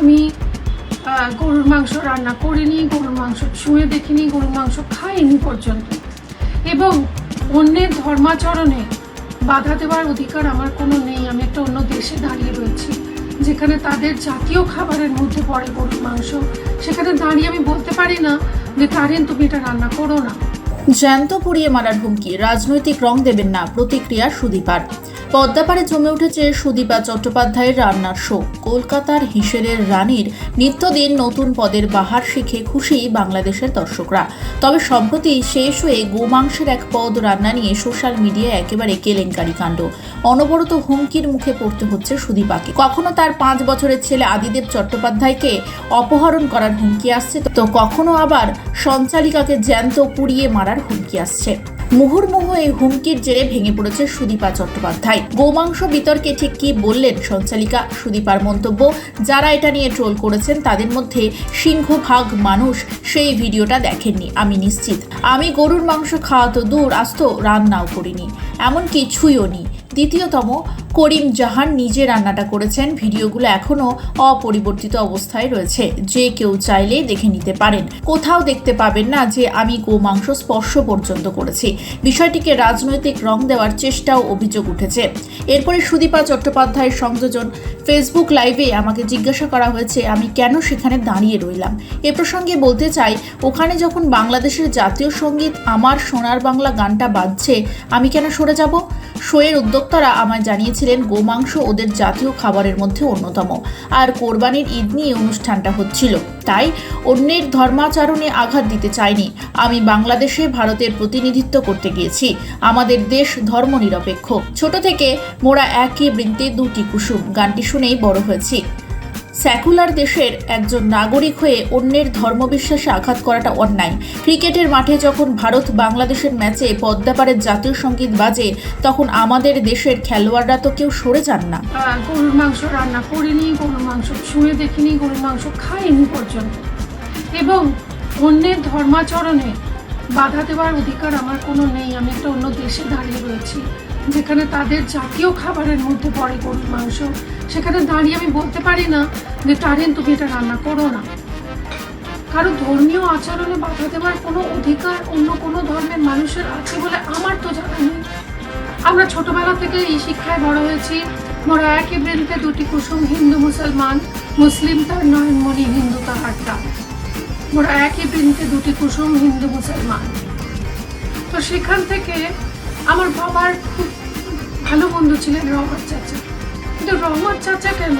আমি গরুর মাংস রান্না করিনি, গরুর মাংস ছুঁয়ে দেখিনি, গরুর মাংস খাইনি পর্যন্ত। এবং অন্যের ধর্মাচরণে বাধা দেওয়ার অধিকার আমার কোনো নেই। আমি একটা অন্য দেশে দাঁড়িয়ে রয়েছি, যেখানে তাদের জাতীয় খাবারের মধ্যে পড়ে গরুর মাংস। সেখানে দাঁড়িয়ে আমি বলতে পারি না যে, তারিন, তুমি এটা রান্না করো না। জ্যান্ত পুড়িয়ে মারার হুমকি, রাজনৈতিক রং দেবেন না, প্রতিক্রিয়া সুদীপার। পদ্মাপাড়ে জমে উঠেছে সুদীপা চট্টোপাধ্যায়ের রান্নার শো। কলকাতার হিসেরের রানীর নিত্যদিন নতুন পদের বাহার শিখে খুশি বাংলাদেশের দর্শকরা। তবে সম্প্রতি শেষ হয়ে গোমাংসের এক পদ রান্না নিয়ে সোশ্যাল মিডিয়ায় একেবারে কেলেঙ্কারি কাণ্ড। অনবরত হুমকির মুখে পড়তে হচ্ছে সুদীপাকে। কখনো তার পাঁচ বছরের ছেলে আদিদেব চট্টোপাধ্যায়কে অপহরণ করার হুমকি আসছে, তো কখনো আবার সঞ্চালিকাকে জ্যান্ত পুড়িয়ে মারার হুমকি আসছে। মুহুর্মুহু এই হুমকির জেরে ভেঙে পড়েছে সুদীপা চট্টোপাধ্যায়। গোমাংস বিতর্কে ঠিক কি বললেন সঞ্চালিকা? সুদীপার মন্তব্য, যারা এটা নিয়ে ট্রোল করেছেন তাদের মধ্যে সিংহভাগ মানুষ সেই ভিডিওটা দেখেননি, আমি নিশ্চিত। আমি গরুর মাংস খাওয়া তো দূর আস্ত রান্নাও করিনি এমনকি ছুঁইও নি। দ্বিতীয়তম করিম জাহান নিজে রান্নাটা করেছেন। ভিডিওগুলো এখনও অপরিবর্তিত অবস্থায় রয়েছে। যে কেউ চাইলে দেখে নিতে পারেন। কোথাও দেখতে পাবেন না যে আমি গোমাংস স্পর্শ পর্যন্ত করেছি। বিষয়টিকে রাজনৈতিক রং দেওয়ার চেষ্টাও অভিযোগ উঠেছে। এরপরে সুদীপা চট্টোপাধ্যায়ের সংযোজন ফেসবুক লাইভে আমাকে জিজ্ঞাসা করা হয়েছে, আমি কেন সেখানে দাঁড়িয়ে রইলাম? এ প্রসঙ্গে বলতে চাই, ওখানে যখন বাংলাদেশের জাতীয় সংগীত আমার সোনার বাংলা গানটা বাজছে, আমি কেন সরে যাব? শোয়ের উদ্যোক্তারা আমায় জানিয়েছিলেন, গোমাংস ওদের জাতীয় খাবারের মধ্যে অন্যতম। আর কোরবানির ঈদ নিয়ে অনুষ্ঠানটা হচ্ছিল। তাই অন্যের ধর্মাচরণে আঘাত দিতে চাইনি। আমি বাংলাদেশে ভারতের প্রতিনিধিত্ব করতে গিয়েছি। আমাদের দেশ ধর্মনিরপেক্ষ। ছোট থেকে মোরা একই বৃন্তে দুটি কুসুম। গানটি শুনেই বড় হয়েছি। স্যাকুলার দেশের একজন নাগরিক হয়ে অন্যের ধর্মবিশ্বাসে আঘাত করাটা অন্যায়। ক্রিকেটের মাঠে যখন ভারত বাংলাদেশের ম্যাচে পদ্মাপাড়ের জাতীয় সংগীত বাজে, তখন আমাদের দেশের খেলোয়াড়রা তো কেউ সরে যান না। গরুর মাংস রান্না করিনি, গরুর মাংস ছুঁয়ে দেখিনি, গরুর মাংস খাইনি পর্যন্ত। এবং অন্যের ধর্মাচরণে বাধা দেওয়ার অধিকার আমার কোনো নেই। আমি একটা অন্য দেশে দাঁড়িয়ে রয়েছি, যেখানে তাদের জাতীয় খাবারের মধ্যে পড়ে গরুর মাংস। সেখানে দাঁড়িয়ে আমি বলতে পারি না যে, তারিন, তুমি এটা রান্না করো না। কারও ধর্মীয় আচরণে বাধা দেওয়ার কোনো অধিকার অন্য কোনো ধর্মের মানুষের আছে বলে আমার তো জানা নেই। আমরা ছোটবেলা থেকে এই শিক্ষায় বড় হয়েছি। মোরা একই বৃন্তে দুটি কুসুম হিন্দু মুসলমান, মুসলিম তার নয়নমণি হিন্দু তাহার মোরা একই বৃন্তে দুটি কুসুম হিন্দু মুসলমান। তো সেখান থেকে আমার বাবার খুব ভালো বন্ধু ছিলেন রহমত চাচা। কিন্তু রহমত চাচা কেন?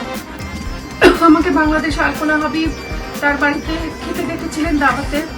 আমাকে বাংলাদেশ আলপনা হাবিব তার বাড়িতে খেতে দেখেছিলেন দাওয়াতে।